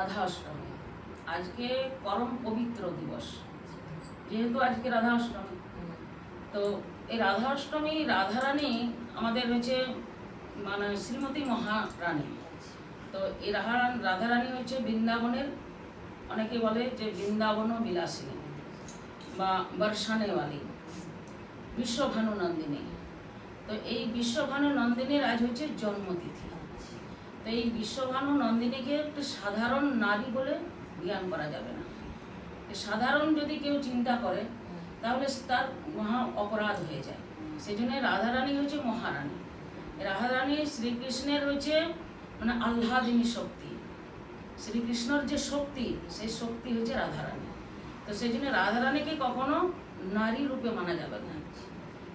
রাধা অষ্টমী আজকে পরম পবিত্র দিবস। যেহেতু আজকে রাধা অষ্টমী তো এই রাধা অষ্টমী রাধারানী আমাদের হচ্ছে মানে শ্রীমতী মহারানী। তো এই রাধা রাধারানী হচ্ছে বৃন্দাবনের, অনেকে বলে যে বৃন্দাবন বিলাসিনী বা বর্ষানেওয়ালি, বিশ্বভানু নন্দিনী। তো এই বিশ্বভানু নন্দিনীর আজ হচ্ছে জন্মতিথি। তো এই বিশ্বভানু নন্দিনীকে একটু সাধারণ নারী বলে জ্ঞান করা যাবে না। সাধারণ যদি কেউ চিন্তা করে, তাহলে তার মহা অপরাধ হয়ে যায়। সেই জন্য রাধারানী হচ্ছে মহারানী। রাধারানী শ্রীকৃষ্ণের হচ্ছে মানে আহ্লাদিনী শক্তি। শ্রীকৃষ্ণর যে শক্তি, সেই শক্তি হচ্ছে রাধারানী। তো সেই জন্য রাধারানীকে কখনো নারী রূপে মানা যাবে না।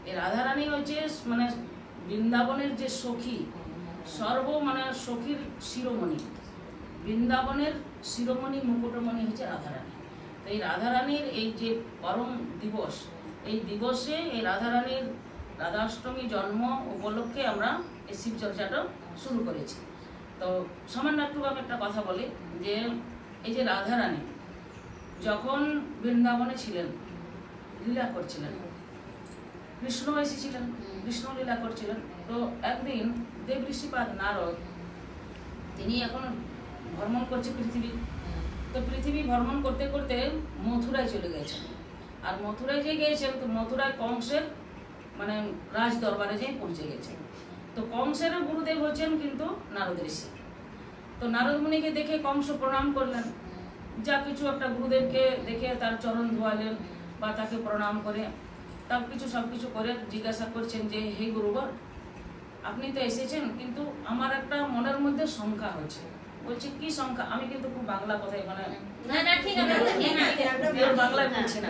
এই রাধারানী হচ্ছে মানে বৃন্দাবনের যে সখী সর্ব মানে সখীর শিরোমণি। বৃন্দাবনের শিরোমণি, মুকুটমণি হচ্ছে রাধারানী। তো এই রাধারানীর এই যে পরম দিবস, এই দিবসে এই রাধারানীর রাধাষ্টমী জন্ম উপলক্ষে আমরা এই শিবচর্চাটা শুরু করেছি। তো সামান্য একটু আমি একটা কথা বলি, যে এই যে রাধারানী, যখন বৃন্দাবনে ছিলেন, লীলা করছিলেন কৃষ্ণ এসেছিলেন কৃষ্ণ লীলা করছিলেন তো একদিন দেব ঋষিপাদ নারদ তিনি এখন ভ্রমণ করছে পৃথিবী। তো পৃথিবী ভ্রমণ করতে করতে মথুরায় চলে গেছেন। আর মথুরায় যে গিয়েছেন তো মথুরায় কংসের মানে রাজ দরবারে যেয়ে পৌঁছে গেছেন। তো কংসের গুরুদেব হচ্ছেন কিন্তু নারদ ঋষি। তো নারদ মুনিকে দেখে কংস প্রণাম করলেন। যা কিছু একটা গুরুদেবকে দেখে তার চরণ ধোয়ালেন বা তাকে প্রণাম করে সব কিছু সব কিছু করে জিজ্ঞাসা করছেন যে হে গুরুবর আপনি তো এসেছেন কিন্তু আমার একটা মনের মধ্যে শঙ্কা হচ্ছে। বলছি কি শঙ্কা? আমি কিন্তু খুব বাংলা কথাই মানে না না ঠিক আছে বাংলায় বলছি না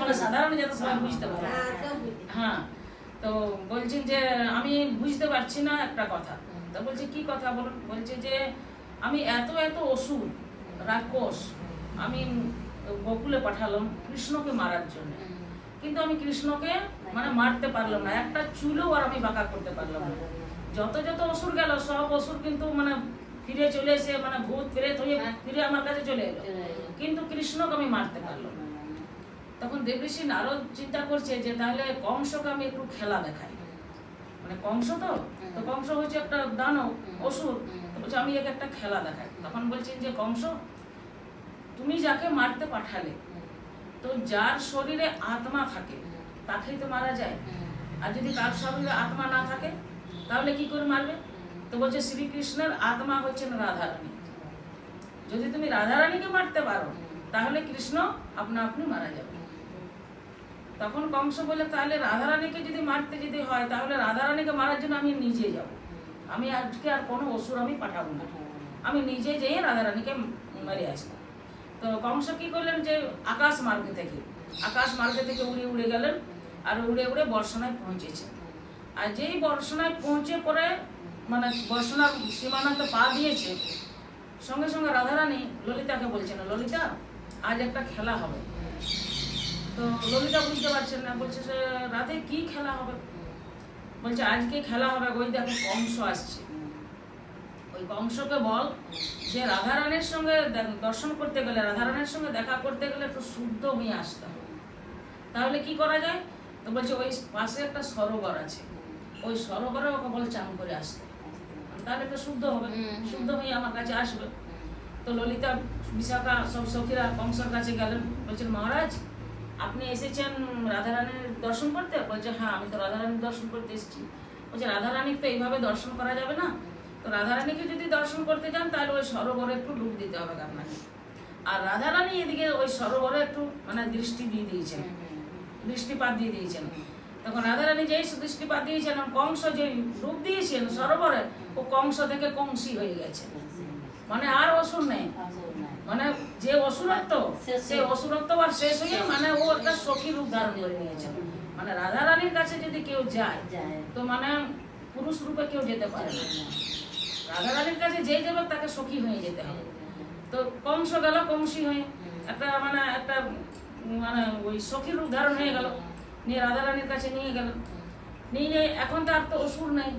মানে সাধারণ যাতে সবাই বুঝতে পারে। হ্যাঁ তো বলছেন যে আমি বুঝতে পারছি না একটা কথা। তো বলছে কি কথা বলুন? বলছে যে আমি এত এত অসুর রাক্ষস আমি গোকুলে পাঠালাম কৃষ্ণকে মারার জন্য। কিন্তু আমি কৃষ্ণকে মানে মারতে পারলাম না। একটা চুলও আর আমি বাঁকা করতে পারলাম না। যত যত অসুর গেল সব অসুর কিন্তু মানে ফিরে চলে এসে মানে ভূত প্রেত হয়ে ফিরে আমার কাছে চলে এলো। কিন্তু কৃষ্ণকে আমি মারতে পারলাম না। তখন দেবঋষি নারদ চিন্তা করছে যে তাহলে কংসকে আমি একটু খেলা দেখাই। মানে কংস তো? তো কংস হচ্ছে একটা দানব অসুর। তো বলছে আমি একে একটা খেলা দেখাই। তখন বলছেন যে কংস তুমি যাকে মারতে পাঠালে তো যার শরীরে আত্মা থাকে, তাকেই তো মারা যায়। আর যদি কার শরীরে আত্মা না থাকে, তাহলে কি করে মারবে? তো বলছে, শ্রীকৃষ্ণের আত্মা হচ্ছেন রাধারানী। যদি তুমি রাধারানীকে মারতে পারো, তাহলে কৃষ্ণ আপনা আপনি মারা যাবে। তখন কংস বলে, তাহলে রাধারানীকে যদি মারতে যদি হয়, তাহলে রাধারানীকে মারার জন্য আমি নিজে যাব। আমি আজকে আর কোনো অসুর আমি পাঠাবো না। আমি নিজে যেয়ে রাধারানীকে মেরে আসব। তো কংস কি করলেন যে আকাশ মার্গে থেকে, আকাশ মার্গে থেকে উড়ে উড়ে গেলেন আর উড়ে উড়ে বর্ষণায় পৌঁছেছে আর যেই বর্ষণায় পৌঁছে পরে মানে বর্ষণার সীমানাতে পা দিয়েছে, সঙ্গে সঙ্গে রাধারানী ললিতাকে বলছেন, ললিতা, আজ একটা খেলা হবে। তো ললিতা বুঝতে পারছেন না, বলছে যে রাতে কি খেলা হবে? বলছে, আজকে খেলা হবে, ওই দেখো কংস আসছে। ওই কংসকে বল যে রাধারানীর সঙ্গে দর্শন করতে গেলে রাধারানীর সঙ্গে দেখা করতে গেলে একটু শুদ্ধ হয়ে আসতে হবে। তাহলে কি করা যায়? তো বলছে ওই পাশে একটা সরোবর আছে। ওই সরোবরে ওকে বল চান করে আসতে। তাহলে তো শুদ্ধ হবে। শুদ্ধ হয়ে আমার কাছে আসবে। তো ললিতা বিশাখা সব সখীরা কংসর কাছে গেলেন। বলছেন মহারাজ আপনি এসেছেন রাধারানীর দর্শন করতে? বলছে হ্যাঁ আমি তো রাধারানীর দর্শন করতে এসেছি। বলছে রাধারানীর তো এইভাবে দর্শন করা যাবে না। তো রাধারানীকে যদি দর্শন করতে যান তাহলে ওই সরোবরে একটু ডুব দিতে হবে আপনাকে। আর রাধারানী এদিকে ওই সরোবরে একটু মানে দৃষ্টি দিয়ে দিয়েছেন। দৃষ্টিপাত দিয়ে দিয়েছেন। তখন রাধারানী যেই দৃষ্টিপাত দিয়েছেন কংস যে রূপ দিয়েছেন সরোবরে ও কংস থেকে কংসী হয়ে গেছে। মানে আর অসুর নেই। মানে যে অসুরত্ব সে সেই অসুরত্ব আর শেষ হয়ে মানে ও একটা সখী রূপ ধারণ করে নিয়েছে মানে রাধা রানীর কাছে যদি কেউ যায়। তো মানে পুরুষ রূপে কেউ যেতে পারে না। রাধা রানীর কাছে যেই যাবে তাকে সখী হয়ে যেতে হবে। তো কংস গেল কংসী হয়ে একটা মানে একটা মানে ওই সখীর রূপ ধারণ হয়ে গেল নিয়ে রাধা রানীর কাছে নিয়ে গেল। নিয়ে এখন তো আর তো অসুর নেই।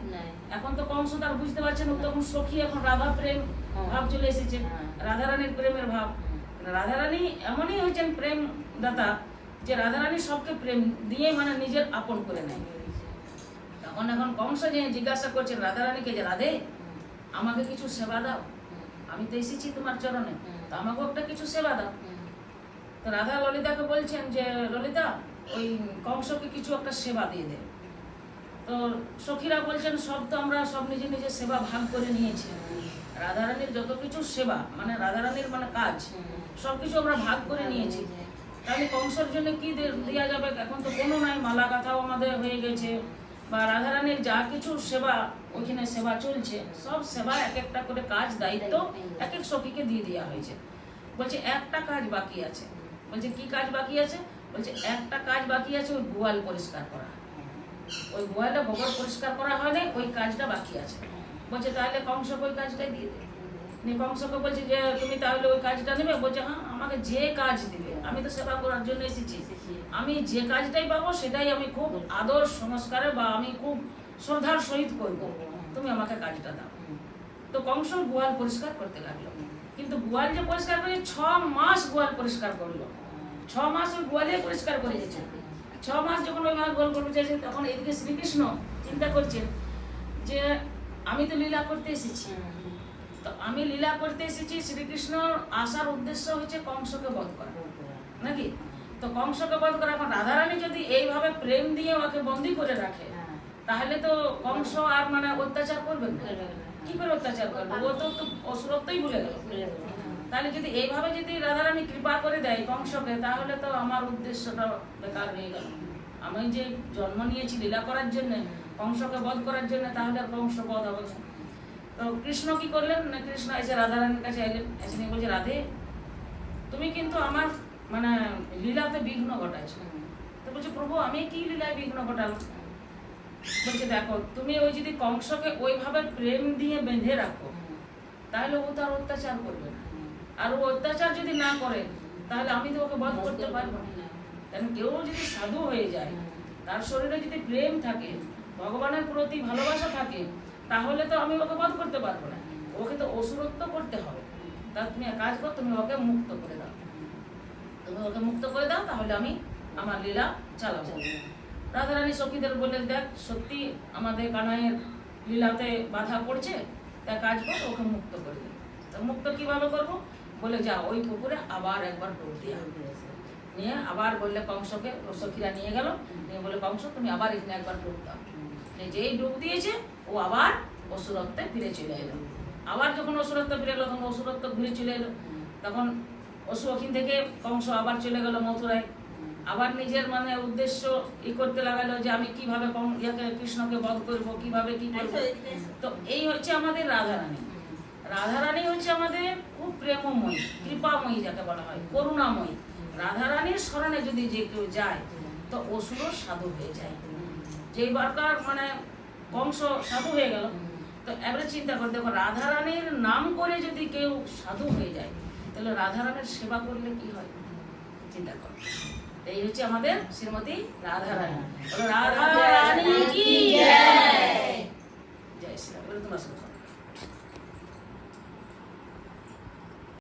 এখন তো কংস তার বুঝতে পারছেন তখন সখী এখন রাধা প্রেম ভাব চলে এসেছে রাধা রানীর প্রেমের ভাব। রাধারানী এমনই হয়েছেন প্রেম দাতা যে রাধারানী সবকে প্রেম দিয়ে মানে নিজের আপন করে নেয়। তখন এখন কংস যে জিজ্ঞাসা করছেন রাধারানীকে যে, রাধে, আমাকে কিছু সেবা দাও। আমি তো এসেছি তোমার চরণে, তো আমাকেও একটা কিছু সেবা দাও। তো রাধা ললিতাকে বলছেন যে, ললিতা, ওই কংসকে কিছু একটা সেবা দিয়ে দে। তো সখীরা বলছেন, সব তো আমরা সব নিজে নিজে সেবা ভাগ করে নিয়েছি। রাধারানীর যত কিছু সেবা মানে রাধারানীর মানে কাজ, সব কিছু আমরা ভাগ করে নিয়েছি। তাহলে কংসর জন্য কি দেওয়া যাবে? এখন তো কোনো নাই মালা গাথাও আমাদের হয়ে গেছে। বা রাধারানীর যা কিছু সেবা, ওইখানে সেবা চলছে, সব সেবা এক একটা করে কাজ, দায়িত্ব এক এক সখীকে দিয়ে দেওয়া হয়েছে। বলছে, একটা কাজ বাকি আছে। বলছে, কি কাজ বাকি আছে? বলছে, একটা কাজ বাকি আছে, ওই গোয়াল পরিষ্কার করা। ওই গোয়ালটা গোবর পরিষ্কার করা হয় ওই কাজটা বাকি আছে। বলছে, তাহলে কংস ওই কাজটাই দিয়ে দে। নিয়ে কংসকে বলছে যে, তুমি তাহলে ওই কাজটা নেবে? বলছে হ্যাঁ আমাকে যে কাজ দিবে, আমি তো সেবা করার জন্য এসেছি। আমি যে কাজটাই পাবো, সেটাই আমি খুব আদর সংস্কারে বা আমি খুব শ্রদ্ধার সহিত করব। তুমি আমাকে কাজটা দাও। তো কংস গোয়াল পরিষ্কার করতে লাগল। কিন্তু গোয়াল যে পরিষ্কার করে, ছ মাস গোয়াল পরিষ্কার করল। ছ মাস ওই গোয়ালে পরিষ্কার করে গেছে ছ মাস যখন ওই গোয়াল করতে চাইছে, তখন এদিকে শ্রীকৃষ্ণ চিন্তা করছেন যে, আমি তো লীলা করতে এসেছি। আমি লীলা করতে এসেছি শ্রীকৃষ্ণ আসার উদ্দেশ্য হচ্ছে কংসকে বধ করা। নাকি? তো কংসকে বধ করা। এখন রাধারানী যদি এইভাবে প্রেম দিয়ে ওকে বন্দি করে রাখে তাহলে তো কংস আর মানে অত্যাচার করবে কি করে অত্যাচার করবে? ও তো অসুরত্বই ভুলে গেল। তাহলে যদি এইভাবে যদি রাধারানী কৃপা করে দেয় কংসকে তাহলে তো আমার উদ্দেশ্যটা বেকার হয়ে গেল। আমি যে জন্ম নিয়েছি লীলা করার জন্য কংসকে বধ করার জন্য তাহলে কংস বধ হবে কৃষ্ণ কি করলেন? না কৃষ্ণ এসে রাধারানীর কাছে এলেন। এসে নিয়ে বলছে রাধে, তুমি কিন্তু আমার মানে লীলাতে বিঘ্ন ঘটাইছো। তো বলছে, প্রভু, আমি কি লীলায় বিঘ্ন ঘটালাম? বলছে, দেখো, তুমি ওই যদি কংসকে ওইভাবে প্রেম দিয়ে বেঁধে রাখো, তাহলে ও তার অত্যাচার করবে না। আর ও অত্যাচার যদি না করে, তাহলে আমি তো ওকে বধ করতে পারব না। কারণ কেউ যদি সাধু হয়ে যায়, তার শরীরে যদি প্রেম থাকে, ভগবানের প্রতি ভালোবাসা থাকে তাহলে তো আমি ওকে বধ করতে পারব না। ওকে তো অসুরত্ব করতে হবে। তা তুমি এক কাজ কর, তুমি ওকে মুক্ত করে দাও। তুমি ওকে মুক্ত করে দাও, তাহলে আমি আমার লীলা চালাবো। রাধারানী সখীদের বলে, দেখ, সত্যি আমাদের কানাইয়ের লীলাতে বাধা পড়ছে। তা কাজ কর, ওকে মুক্ত করে দে। তো মুক্ত কীভাবে করব? বলে, যা, ওই পুকুরে আবার একবার ডুব দিয়া নিয়ে আবার বললে, কংসকে সখীরা নিয়ে গেল। নিয়ে বলে, কংস, তুমি আবার এখানে একবার ডুব দাও। যেই ডুব দিয়েছে ও আবার অসুরত্বে ফিরে চলে এলো। আবার যখন অসুরত্ব ফিরে এলো, তখন অসুরত্ব ঘুরে চলে এলো। তখন অসু ওখান থেকে কংস আবার চলে গেল মথুরায়। আবার নিজের মানে উদ্দেশ্য ই করতে লাগালো যে আমি কীভাবে ইয়াকে কৃষ্ণকে বধ করব, কীভাবে কি করব। তো এই হচ্ছে আমাদের রাধারানী। রাধারানী হচ্ছে আমাদের খুব প্রেমময়ী, কৃপাময়ী যাকে বলা হয়, করুণাময়ী। রাধারানীর স্মরণে যদি যে কেউ যায়, তো অসুরও সাধু হয়ে যায়। যেই বারকার মানে কংস সাধু হয়ে গেল। তো এবারে চিন্তা করে দেখো রাধারানীর নাম করে যদি কেউ সাধু হয়ে যায় তাহলে রাধারানীর সেবা করলে কি হয়? চিন্তা কর। এই হচ্ছে আমাদের শ্রীমতী রাধারানী। বলো, রাধারানী কি জয়? শ্রী তোমরা